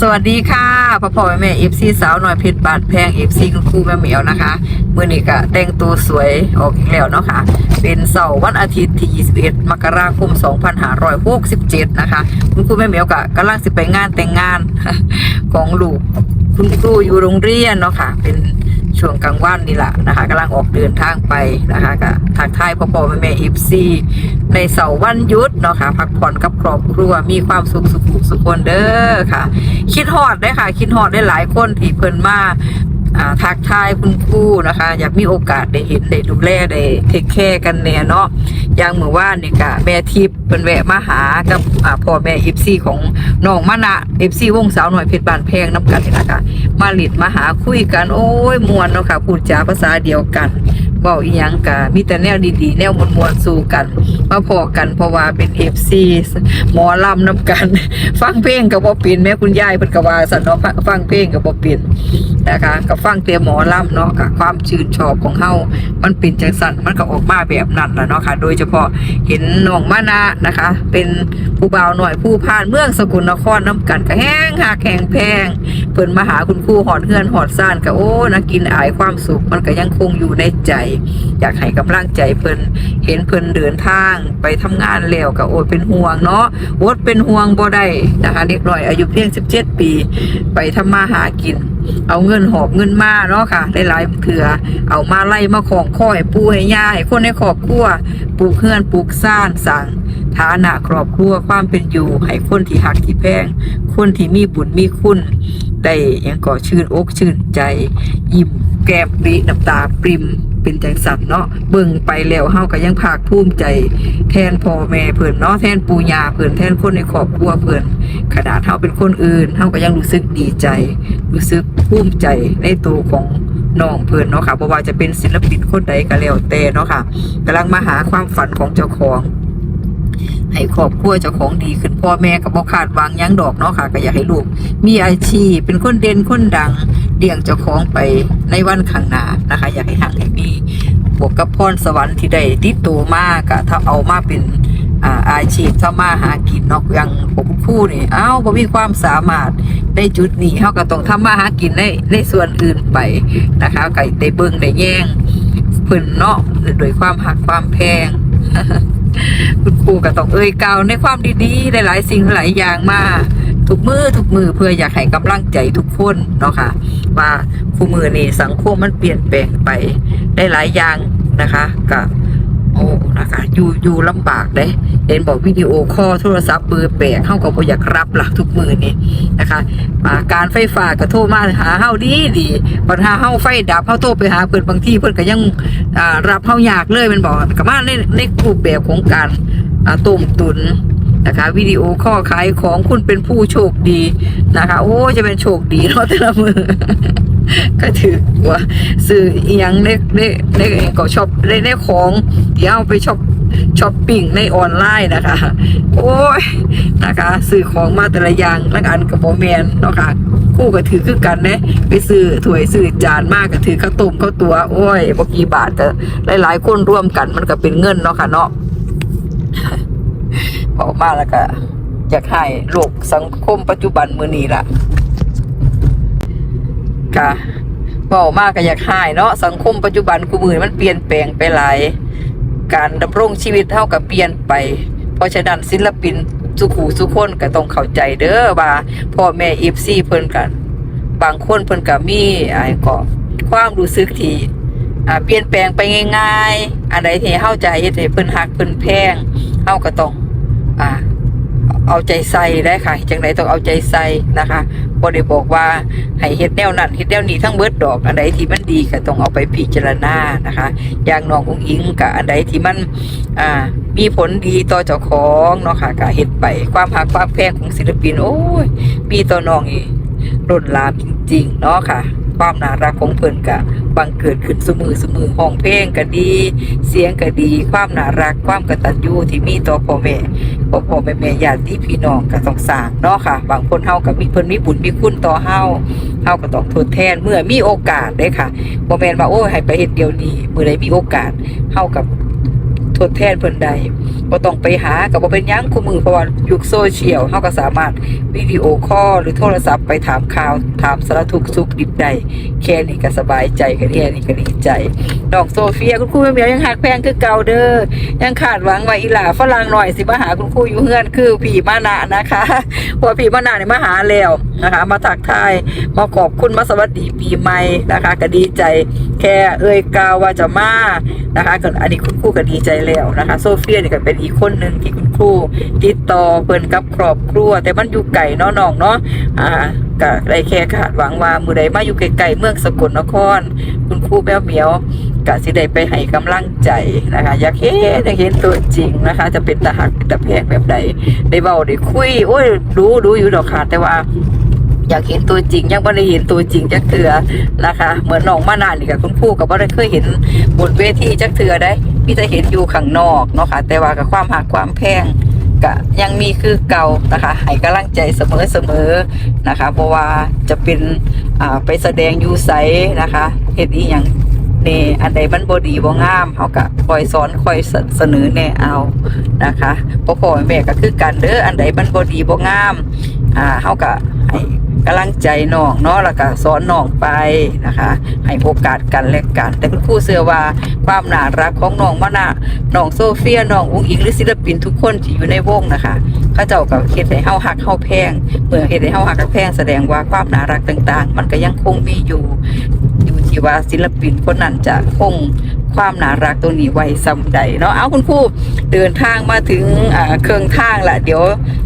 สวัสดีค่ะพ่อพ่อแม่แม่เอฟซีสาวหน่อยเพชรบาดแพงเอฟซีคุณครูแม่เหมียวนะคะมื่อนี้ก็แต่งตัวสวยออกอีกแล้วเนาะค่ะ เป็นเสาร์วันอาทิตย์ที่ 21 มกราคม 2567 นะคะ คุณครูแม่เหมียวก็กำลังสิไปงานแต่งงานของลูกคุณครูอยู่โรงเรียนเนาะค่ะเป็น ช่วงกลางวันนี่แหละนะคะกำลังออกเดินทางไปนะคะก็ทักทายพ่อพ่อแม่แม่เอฟซีในเสาร์วันหยุดเนาะค่ะพักผ่อนกับครอบครัวมีความสุขสุขสุขคนเด้อค่ะ คิดฮอดได้ค่ะ คิดฮอดได้หลายคนที่เพิ่นมาทักทายคุณครูนะคะ อยากมีโอกาสได้เห็นได้ดูแลได้เทคแคร์กันแน่เนาะอย่างเมื่อวานนี่กะแม่ทิพย์เพิ่นแวะมาหากับอ่าพ่อแม่ FC ของน้องมานะ FC วงสาวหน่อยเพชรบานแพงน้ำกันนี่นะคะ มาหลิดมาหาคุยกัน โอ้ยมวนเนาะค่ะพูดจาภาษาเดียวกันเว้าอีหยังกะมีแต่แนวดีๆ แนวมวนๆสู่กัน มาพอกันเพราะว่าเป็น FC หมอลำน้ำกัน ฟังเพลงกับบ่ปินแม่คุณยายเพิ่นกว่าสันเนาะฟังเพลงกับบ่ปินนะคะก็ฟังเตียหมอลำเนาะค่ะความชื่นชอบของเฮามันเป็นจังสันมันก็ออกมาแบบนั้นแหละเนาะค่ะ โดยเฉพาะเห็นน้องมานะนะคะ เป็นผู้บ่าวหน่อยผู้ผ่านเมืองสกุลนครน้ำกันก็แห้งหักแห้งแพงเพิ่นมาหาคุณครูหอดเฮือนหอดซ่านก็โอ้นะกินอายความสุขมันก็ยังคงอยู่ในใจ อยากให้กำลังใจเพิ่นเห็นเพิ่นเดินทางไปทำงานแล้วก็โอ้เป็นห่วงเนาะอดเป็นห่วงบ่ได้นะคะเด็กน้อยอายุเพียง 17 ปี ไปทำมาหากิน เอาเงินหอบเงินมาเนาะค่ะหลายๆเถื่อเอามาไล่มาของข้อให้ปูให้ย่าให้คนในครอบครัวปลูกเฮือนปลูกซ่านสั่งฐานะครอบครัวความเป็นอยู่ให้คนที่หักที่แพงคนที่มีบุญมีคุณ ได้ยังก่อชื่นอกชื่นใจยิ้มแก้มปรีน้ำตาปริมเป็นจังสันเนาะเบิ่งไปแล้วเฮาก็ยังภาคภูมิใจ แทนพ่อแม่เพิ่อนเนาะแทนปู่ย่าเพิ่อนแทนคนในครอบครัวเพิ่อนขนาดเฮาเป็นคนอื่นเฮาก็ยังรู้สึกดีใจ รู้สึกภูมิใจในตัวของน้องเพิ่อนเนาะค่ะบ่ว่าจะเป็นศิลปินคนใดก็แล้วแต่เนาะค่ะกำลังมาหาความฝันของเจ้าของ ให้ครอบครัวเจ้าของดีขึ้นพ่อแม่ก็บ่คาดหวังยังดอกเนาะค่ะก็อยากให้ลูก มีอาชีพเป็นคนเด่นคนดังเลี้ยงเจ้าของไปในวันข้างหน้านะคะ อยากให้หังให้มีบวกกับพรสวรรค์ที่ได้ติดตัวมากก็ถ้าเอามาเป็นอาอชีพถ้ามาหากินเนาะอย่างผมคู่นี่เอ้าบ่มีความสามารถในจุดนี้เฮาก็ต้องทำมาหากินในในส่วนอื่นไปนะคะไก็ได้เบิ่งได้แย่งเพิ่นเนาะโดยความหักความแพง คุณครูก็ต้องเอ่ยกล่าวในความดีๆ หลายๆ สิ่งหลายอย่างมาทุกมือทุกมือเพื่ออยากให้กำลังใจทุกคนเนาะค่ะว่าคู่มือนี่สังคมมันเปลี่ยนแปลงไปได้หลายอย่างนะคะกับ โอ้นะคะอยู่อยู่ลำบากเลยเห็นบอกวิดีโอคอโทรศัพท์เบอร์แปลกเข้าก็บ่อยากรับหละทุกมือนี่นะคะอ่าการไฟฟ้าก็โทรมาหาเฮาดีดีปัญหาเฮาไฟดับเฮาโทรไปหาเพิ่อนบางที่เพิ่อนก็ยังรับเฮายากเลยมันบอกกับมาในในรูปแบบของการต้มตุนนะคะวิดีโอข้อขายของคุณเป็นผู้โชคดีนะคะ โอ้จะเป็นโชคดีเนาะแต่ละมือ ก็ถือว่าซื้ออียังในในในก็ชอบในในของที่เอาไปช็อปช้อปปิ้งในออนไลน์นะคะ โอ้ยนะคะซื้อของมาแต่ละอย่างแล้วอันกับโมแมนเนาะค่ะคู่ก็ถือคือกันเนี่ยไปซื้อถ้วยซื้อจานมากก็ถือข้าวต้มข้าวตัว โอ้ยบกี่บาทแต่หลายๆคนร่วมกันมันก็เป็นเงินเนาะค่ะเนาะออกมาแล้วก็อยากให้โลกสังคมปัจจุบันมือนี้ล่ะ กะเบามากก็อยากหายเนาะสังคมปัจจุบันกูมือมันเปลี่ยนแปลงไปหลาย การดำรงชีวิตเท่ากับเปลี่ยนไป เพราะฉะนั้นศิลปินสุขูสุคนก็ต้องเข้าใจเด้อว่าพ่อแม่อีฟซีเพิ่นกันบางคนเพิ่นก็มีไอ้ก็ความรู้สึกที่อ่าเปลี่ยนแปลงไปง่าย ๆ อันใดที่เฮาใจเฮ็ดให้เพิ่นฮักเพิ่นแพงเฮาก็ต้องอ่า เอาใจใส่ได้ค่ะจังไดต้องเอาใจใส่นะคะบ่ได้บอกว่าให้เฮ็ดแนวนั้นเฮ็ดแนวนี้ทั้งเบิดดอกอันใดที่มันดีก็ต้องเอาไปพิจารณานะคะ อย่างน้องอุ้งอิงกับอันใดที่มันอ่ามีผลดีต่อเจ้าของเนาะค่ะก็เฮ็ดไปความหักความแพงของศิลปินโอ้ยมีต่อน้องอีกล้นลามจริงๆเนาะค่ะ ความน่ารักของเพิ่นกะบังเกิดขึ้นสมือสมือห้องเพลงก็ดี เสียงก็ดี ความน่ารักความกตัญญูที่มีต่อพ่อแม่พ่อพ่อแม่แม่ญาติพี่น้องก็ต้องสร้างเนาะค่ะ บางคนเฮาก็มีเพิ่นมีบุญมีคุณต่อเฮาเฮาก็ต้องทดแทนเมื่อมีโอกาสเด้ค่ะบ่แม่นว่าโอ้ยให้ไปเฮ็ดเดียวนี้เมื่อใดมีโอกาสเฮากับ ทดแทนเพิ่นใดบ่ต้องไปหากับบ่เป็นยังคู่มือเพราะว่ายุคโซเชียลเฮาก็สามารถวิดีโอคอลหรือโทรศัพท์ไปถามข่าวถามสารทุกข์สุขดิบได้แค่นี้ก็สบายใจแค่นี้นี่ก็ดีใจน้องโซเฟียคุณครูแม่เมียวยังหักแพงคือเก่าเด้อยังขาดหวังว่าอีหลาฝรั่งหน่อยสิมาหาคุณครูอยู่เฮือนคือผีมานะนะคะเพราะว่าผีมานะนี่มาหาแล้วนะคะ มาทักทายมาขอบคุณมาสวัสดีปีใหม่นะคะ ก็ดีใจแค่เอ่ยกาวว่าจะมานะคะก็อันนี้คุณครูก็ดีใจแล้วนะคะ โซเฟียนี่ก็เป็นอีกคนหนึ่งที่คุณครูติดต่อเพิ่นกับครอบครัว แต่มันอยู่ไกลเนาะน้องเนาะอ่าก็ได้แค่คาดหวังว่ามือใดมาอยู่ไกลๆเมืองสกลนคร คุณครูแมวเหมียวก็สิได้ไปให้กำลังใจนะคะ อยากเห็นอยากเห็นตัวจริงนะคะ จะเป็นตาหักเป็นตาแพงแบบใดได้เว้าได้คุย โอ้ยรู้รู้อยู่ดอกค่ะแต่ว่า อยากเห็นตัวจริง ยังไม่ได้เห็นตัวจริงจักเถือนะคะ เหมือนน้องมานานนี่กับคุณครูกับว่าได้เคยเห็นบนเวทีจักเถือได้พี่จะเห็นอยู่ข้างนอกเนาะค่ะ แต่ว่ากับความหักความแพงก็ยังมีคือเก่านะคะให้กำลังใจเสมอเสมอๆนะคะ เพราะว่าจะเป็นอ่าไปแสดงอยูไซนะคะเห็นอีหยังเนอันใดมันบดีบ่งามเขาก็คอยสอนคอยเสนอแน่เอานะคะพ่อพ่อแม่ก็คือกันเด้ออันใดมันบดีบ่งามอ่าเฮาก็ให้ กำลังใจน้องเนาะแล้วก็สอนน้องไปนะคะ ให้โอกาสกันและกัน แต่คุณครูเชื่อว่าความน่ารักของน้องมะนาน้องโซเฟียน้องอุ้งอิงหรือศิลปินทุกคนที่อยู่ในวงนะคะเขาเจ้าก็เฮ็ดให้เฮาฮักเฮาแพงเมื่อเฮ็ดให้เฮาฮักเฮาแพงแสดงว่าความน่ารักต่าง ๆ มันก็ยังคงมีอยู่อยู่ที่ว่าศิลปินคนนั้นจะคง ความน่ารักตรงนี้ไว้สำใดเนาะเอาคุณครูเดินทางมาถึงเครื่องทางละเดี๋ยว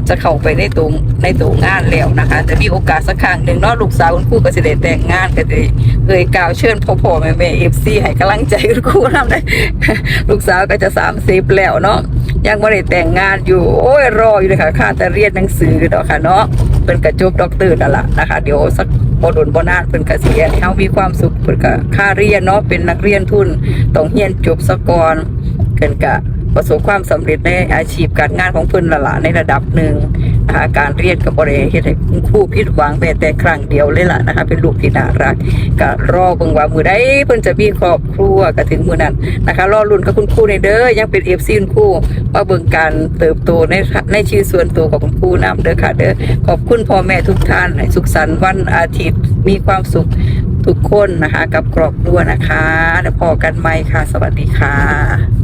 จะเข้าไปในตรงในตรงงานแล้วนะคะจะมีโอกาสสักครั้งหนึ่งเนาะลูกสาวคุณครูก็สิได้แต่งงานก็ได้เคยกล่าวเชิญพ่อพ่อแม่แม่เอฟซีให้กำลังใจคุณครูนำได้ลูกสาวก็จะสามสิบแล้วเนาะยังไม่ได้แต่งงานอยู่โอ้ยรออยู่เลยค่ะค่าแต่เรียนหนังสือเนาะค่ะเนาะเป็นกระจบด็อกเตอร์นั่นแหละนะคะ เดี๋ยวสัก บโดนบนานเพิ่นก็สิเรียนให้เฮามีความสุขเพิ่นก็ค่าเรียนเนาะเป็นนักเรียนทุนต้องเรียนจบซะก่อนเพิ่นก็ประสบความสำเร็จในอาชีพการงานของเพิ่นละละในระดับหนึ่ง นะคะการเรียนก็บ่ได้เฮ็ดให้คุณครูผิดหวังแม้แต่ครั้งเดียวเลยล่ะนะคะ เป็นลูกที่น่ารักก็รอเบิ่งว่ามื้อใดเพิ่นจะมีครอบครัวก็ถึงมื้อนั้นนะคะรอลุ้นกับคุณครูในเด้อยังเป็น FC คุณครูมาเบิ่งการเติบโตในในชีวิตส่วนตัวของคุณครูนํเด้อค่ะเด้อขอบคุณพ่อแม่ทุกท่านให้สุขสันต์วันอาทิตย์มีความสุขทุกคนนะคะ กับครอบครัวนะคะแล้วพอกันไหมค่ะ สวัสดีค่ะ